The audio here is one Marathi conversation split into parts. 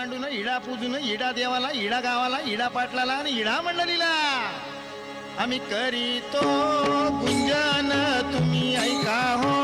मांडून इडा पूजून इडा देवाला इडा गावाला इडा पाटलाला आणि इडा मंडळीला आम्ही करीतो गुंजन तुम्ही ऐका हो.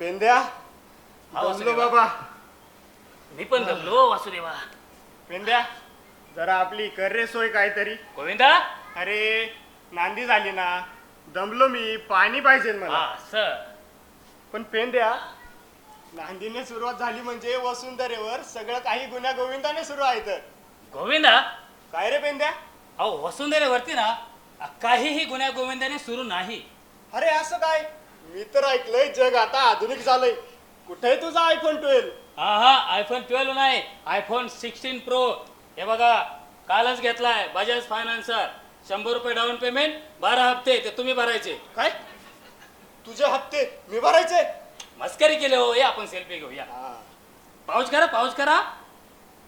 पेंद्या सगळं. बाबा मी पण दमलो वासुदेवा पेंद्या जरा आपली कर रे सोय काहीतरी गोविंदा अरे नांदी झाली ना दमलो मी पाणी पाहिजे मला हा सर पण पेंद्या नांदीने सुरुवात झाली म्हणजे वसुंधरेवर सगळं काही गुन्ह्या गोविंदाने सुरू आहे तर गोविंदा? काय रे पेंद्या अहो वसुंधरेवरती ना काहीही गुन्ह्या गोविंदाने सुरू नाही. अरे असं काय? मी तर ऐकलंय जग आता आधुनिक झालंय. कुठे तुझा आयफोन ट्वेल्व हा हा आयफोन ट्वेल्व नाही. आयफोन सिक्स्टीन प्रो हे बघा कालच घेतलाय बजाज फायनान्सर शंभर रुपये डाऊन पेमेंट बारा हप्ते ते तुम्ही भरायचे. काय? तुझे हप्ते मी भरायचे? मस्करी केले हो या आपण सेल्फी घेऊया. पाऊच करा पाऊच करा.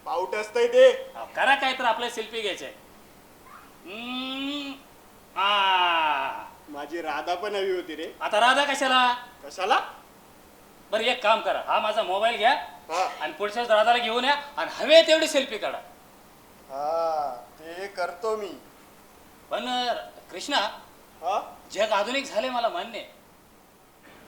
पाऊट असतंय ते. अहो, करा काय तर आपल्या सेल्फी घ्यायचे. माझी राधा पण हवी होती रे. आता राधा कशाला? कशाला? बरं एक काम करा. हा माझा मोबाईल घ्या हा. आणि पुढच्या वेळेस राधाला घेऊन या आणि हवे तेवढी सेल्फी काढा. हा ते करतो मी. पण कृष्णा हा? जग आधुनिक झाले मला मान्य आहे.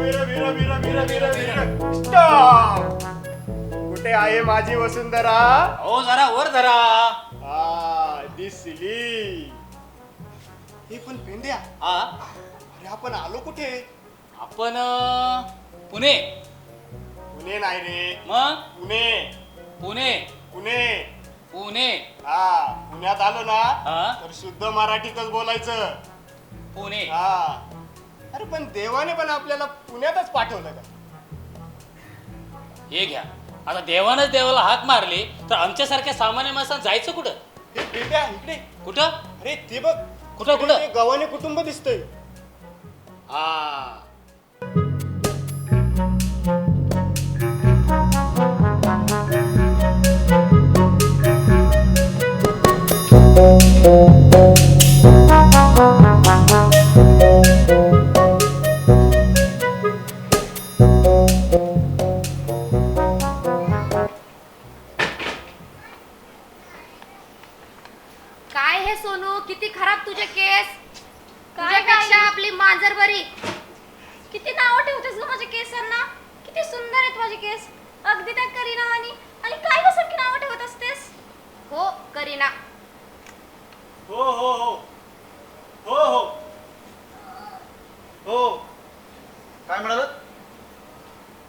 मिरा मिरा मिरा मिरा मिरा मिरा स्टॉप! कुठे आहे माझी वसुंधरा? ओ जरा वर जरा हा दिसली. ही पण पेंड्या? हा. अरे आपण आलो कुठे? आपण पुणे. पुणे नाही रे. मग? पुणे. पुणे. पुणे. पुणे. हा पुण्यात आलो ना. तर शुद्ध मराठीतच बोलायचं. पुणे. हा. पण देवाने पण आपल्याला पुण्यातच पाठवलं का? हे घ्या. आता देवानच देवाला हाक मारली तर आमच्यासारख्या सामान्य माणसाला जायचं कुठं? हे इकडे. कुठं? अरे ते बघ. कुठं, कुठं? ते गव्हाणे कुटुंब दिसतंय. हा.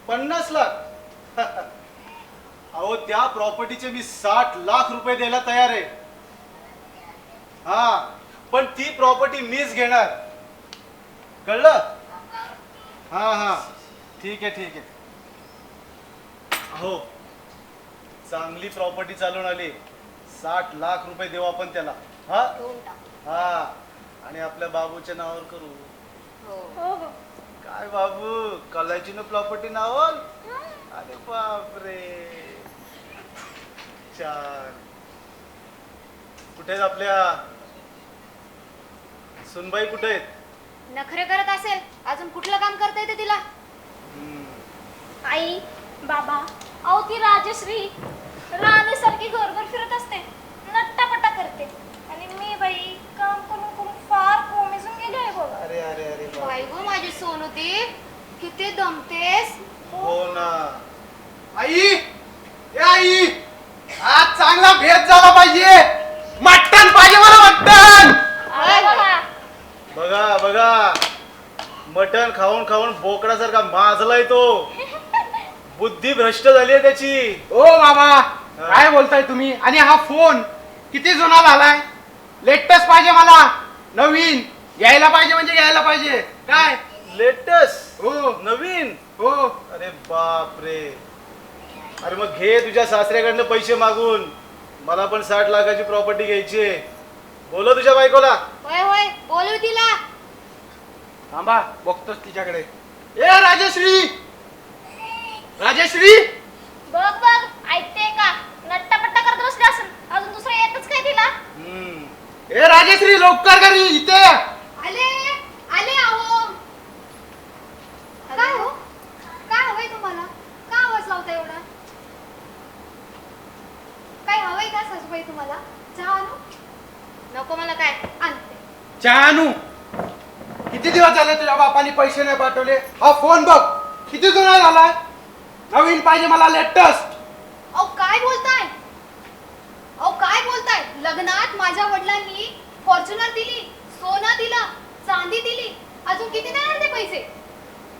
पन्नास लाख. अहो त्या प्रॉपर्टीचे मी साठ लाख रुपये द्यायला तयार आहे. हा पण ती प्रॉपर्टी मीच घेणार. कळलं? हा हा. ठीक आहे ठीक आहे. हो चांगली प्रॉपर्टी चालून आली. साठ लाख रुपये देऊ आपण त्याला. हा? हा. आणि आपल्या बाबूच्या नावावर करू. हो. हो हो. काय बाबू? कॉलेजची न प्रॉपर्टी नावावर अरे बापरे. चार कुठे आहेत आपल्या? सुनबाई कुठे आहेत? नखरे करत असेल. अजून कुठलं काम करता येते तिला? हम्म. आई बाबा अहो ती राजश्री राणीसारखी घरभर फिरत असते. नट्टापट्टा करते. आणि मी बाई काम करून करून फार कोमेजून गेले आहे बघा अरे अरे अरे बाप. बाई गो ती? किती दमतेस? हो ना. आई! ए आई! आज चांगला भेद झाला पाहिजे. मटण पाहिजे मला मटण. बघा. बघा. मटण खाऊन खाऊन बोकडासारखा माजलाय तो. बुद्धी भ्रष्ट झाली आहे त्याची. ओ बाबा काय बोलताय तुम्ही? आणि हा फोन किती जुना झालाय? लेटेस्ट पाहिजे मला. नवीन. यायला पाहिजे म्हणजे यायला पाहिजे. काय? लेटेस्ट हो. नवीन. हो. अरे बाप रे अरे मग घे तुझ्या सासऱ्याकडनं पैसे मागून. मला पण साठ लाखाची प्रॉपर्टी घ्यायची आहे. बोलो तुझ्या बायकोला. होय होय. बोलू तिला. थांबा बघतोच तिच्याकडे. ए राजश्री! राजश्री! बघ बघ. ऐकते का? नट्टापट्टा करत बसले असेल. अजून दुसरं येतच काय तिला? हम्म. ए राजश्री लवकर घरी इथे. आले आले आहो काय हो काय हवंय तुम्हाला का आवाज लावता एवढा काय हवंय का सासूबाई तुम्हाला चहा आणू नको मला काय आणू किती दिवस झाले तुझ्या बापाने पैसे नाही पाठवले? हा फोन बघ किती जुना झालाय नवीन पाहिजे मला लेटेस्ट. अहो काय बोलताय? अहो काय बोलताय? लग्नात माझ्या वडिलांनी फॉर्च्युनर दिली सोनं दिलं चांदी दिली. अजून किती देणार ते पैसे?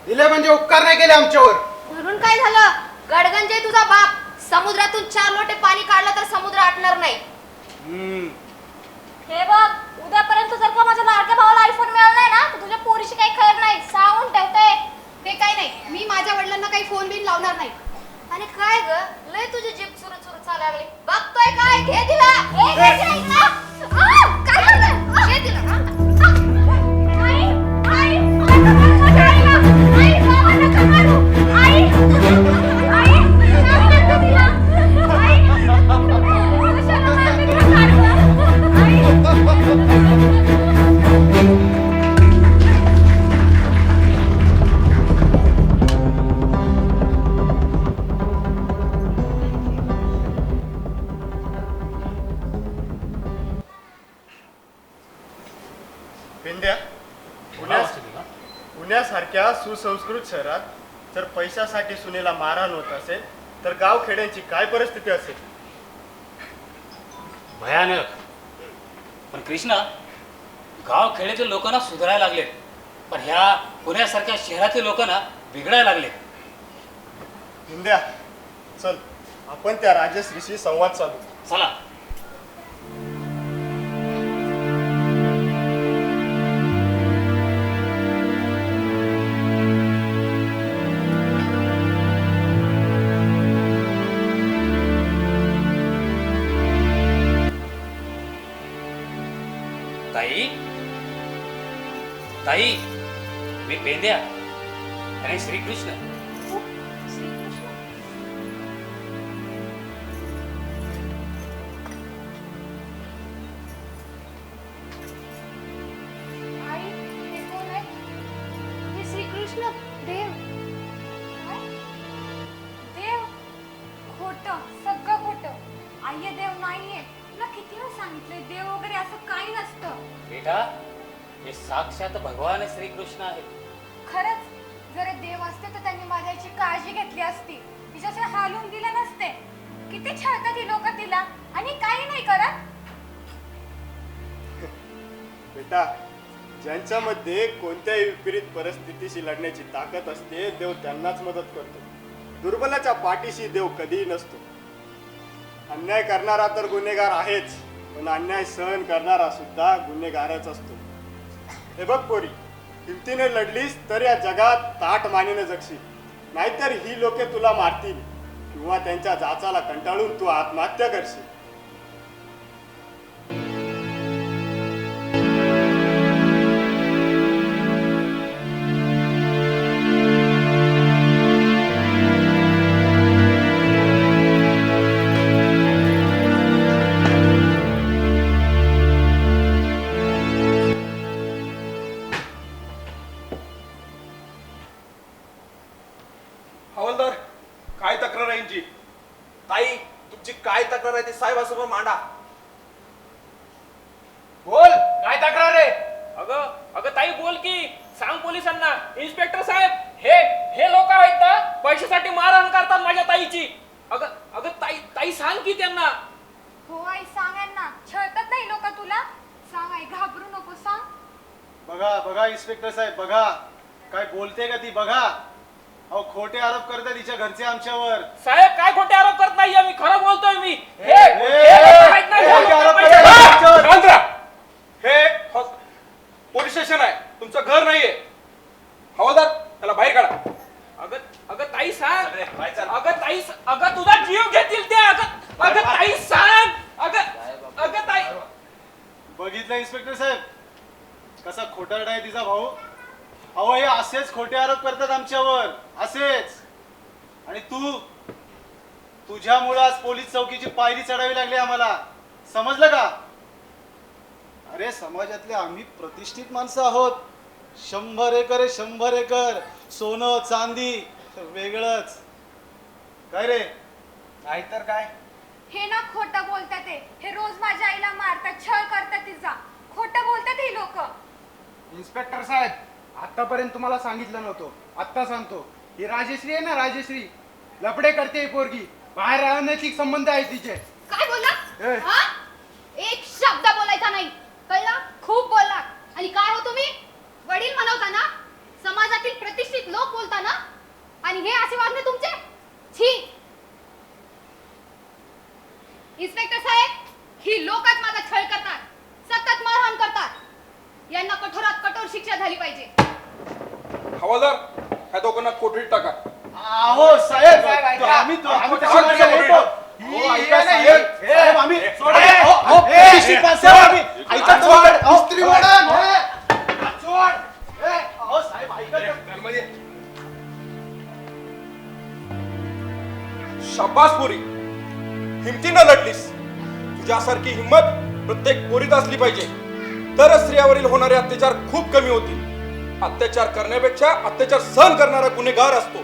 दिले म्हणजे उपकार नाही केले आमच्यावर. म्हणून काय झालं? गडगंजय तुझा बाप समुद्रातून चार लोटे पाणी काढलं तर समुद्र आटणार नाही. हम्म. हे बघ उद्यापर्यंत जर का माझ्या लाडक्या भावाला आयफोन मिळाला नाही ना तर तुझ्या पोरीशी काही खर नाही. सांगून ठेवते. ते काय नाही. मी माझ्या वडिलांना काही फोन बिन लावणार नाही. आणि काय ग? लय तुझी जीप सुरू सुरू चालायला लागली. बघतोय काय? घे तिला. पिंड्या पुण्या पुण्यासारख्या सुसंस्कृत शहरात जर पैशासाठी सुनेला मारहाण होत असेल तर गावखेड्यांची काय परिस्थिती असेल? भयानक. पण कृष्णा गाव खेड्यातील लोकांना सुधारायला लागलेत. पण ह्या पुण्यासारख्या शहरातील लोकांना बिघडायला लागलेत. पिंड्या चल आपण त्या राजश्रीशी संवाद साधू. चला. मी पेंद्या आणि श्रीकृष्ण. श्रीकृष्ण आई हे कोण आहे? हे श्रीकृष्ण देव. काय? देव. खोट सगळं खोट. देव नाहीये. तुला किती वेळ सांगितलंय देव वगैरे असं काही नसतं. बेटा हे साक्षात भगवान श्रीकृष्ण आहेत. खरंच जर देव असते तर त्यांनी माझ्याची काळजी घेतली असती. तिच्याशी हालून दिले नसते. किती छळतात ही लोक तिला आणि काही नाही करत. बेटा ज्यांच्यामध्ये कोणत्याही विपरीत परिस्थितीशी लढण्याची ताकद असते देव त्यांनाच मदत करतो. दुर्बलाच्या पाठीशी देव कधीही नसतो. अन्याय करणारा तर गुन्हेगार आहेच पण अन्याय सहन करणारा सुद्धा गुन्हेगारच असतो. हे बघ पोरी हिमतीने लढलीस तर या जगात ताट मानेने जगशील. नाहीतर ही लोके तुला मारतील. किंवा त्यांच्या जाचाला कंटाळून तू आत्महत्या करशील. ताई तुमची काय तक्रार आहे ती साहेबासमोर मांडा. बोल. काय तक्रार आहे? अगं अगं ताई बोल की. सांग पोलिसांना. इन्स्पेक्टर साहेब हे हे लोक आहेत ना पैशासाठी मारहाण करतात माझ्या ताईची. अगं अगं ताई ताई सांग की त्यांना. हो आई सांग यांना. छळतात नाही लोक तुला? सांग आई घाबरू नको सांग. बघा बघा इन्स्पेक्टर साहेब बघा. काय बोलते का ती बघा. अहो खोटे आरोप करतात तिच्या घरचे आमच्यावर. साहेब काय खोटे आरोप करत नाहीये मी खरं बोलतोय मी. हे हे लोकं हे लोकं. शांत राहा. हे हॉस- पोलीस स्टेशन आहे. तुमचं घर नाहीये. हवालदार त्याला बाहेर काढा. अगं अगं ताई सांग अरे, बाहेर चल. अगं ताई स- अगं तुझा जीव घेतील ते अगं अगं ताई सांग अगं अगं ताई. बघितलं इन्स्पेक्टर साहेब? कसा खोटारडा आहे तिचा भाऊ? अहो हे असेच खोटे आरोप करतात आमच्यावर. असेच. आणि तू? तुझ्यामुळे आज पोलीस चौकीची पायरी चढावी लागली आम्हाला. समजलं का? अरे समाजातले आम्ही प्रतिष्ठित माणसं आहोत. शंभर एकर शंभर एकर सोनं चांदी वेगळंच. काय रे? नाहीतर काय? हे ना खोटं बोलतात ते. हे रोज माझ्या आईला मारतात छळ करतात तिचा. खोटं बोलतात ही लोक. इन्स्पेक्टर साहेब आतापर्यंत तुम्हाला सांगितलं नव्हतं. आत्ता सांगतो. ही राजश्री आहे ना राजश्री. लपडे करते ही पोरगी. बाहेर राहण्याची संबंध आहे तिचे. काय बोलला? ए. हा? एक शब्द बोलायचा नाही. कळला? खूप बोलला. आणि काय हो तुम्ही? वडील म्हणवता ना समाजातील प्रतिष्ठित लोक बोलता ना आणि हे असे वागणे तुमचे? छी. इन्स्पेक्टर साहेब ही लोकच माझा छळ करतात सतत मारहाण करतात. यांना कठोरात कठोर शिक्षा झाली पाहिजे. हवालदार ह्या दोघांना कोठडीत टाका. अहो साहेब आम्ही तो आम्ही. ही- अहो, ही ऐका साहेब. ही- साहेब, आम्ही सोडा. आम्ही. ऐका अहो, साहेब, ऐका तर. शाबास पोरी हिमतीनं लढलीस तुझ्यासारखी हिंमत प्रत्येक पोरीत असली पाहिजे तरच स्त्रियावरील होणारे अत्याचार खूप कमी होतील अत्याचार करण्यापेक्षा अत्याचार सहन करणारा गुन्हेगार असतो